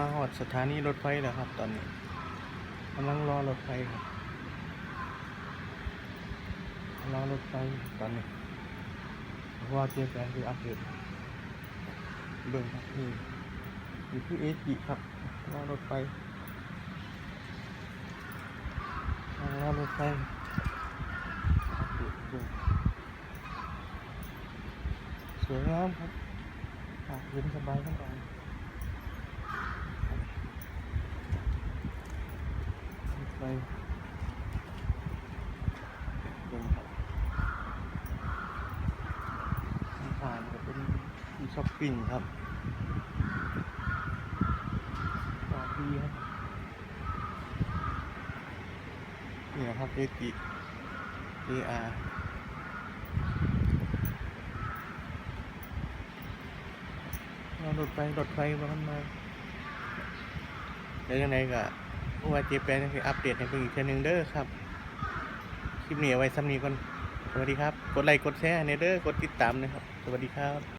มาหอดสถานีรถไฟแล้วครับ ตอนนี้กำลังรอรถไฟครับรอรถไฟตอนนี้เพราะว่าเจแปนคืออัปเดตเบิ่งครับนี่อยู่ที่เอจิครับรอรถไฟรอรถไฟอัปเดตเบิ่งสวยงามครับอากเย็นสบายสบาย ไปเดินครับทางผ่านก็เป็นที่ช้อปปิ้งครับตาดีครับนี่นะครับเอติเออาร์เรารถไฟรถไฟมากันมาแล้วยังไงก็เพราะ ว่าเจแปนออัปเดตให้เพิ่งอีกเทื่อนึงเด้อครับ คลิปนี้เอาไว้ซ้ำนี้ก่อน สวัสดีครับ กดไลค์กดแชร์ในเด้อกดติดตามนะครับ สวัสดีครับ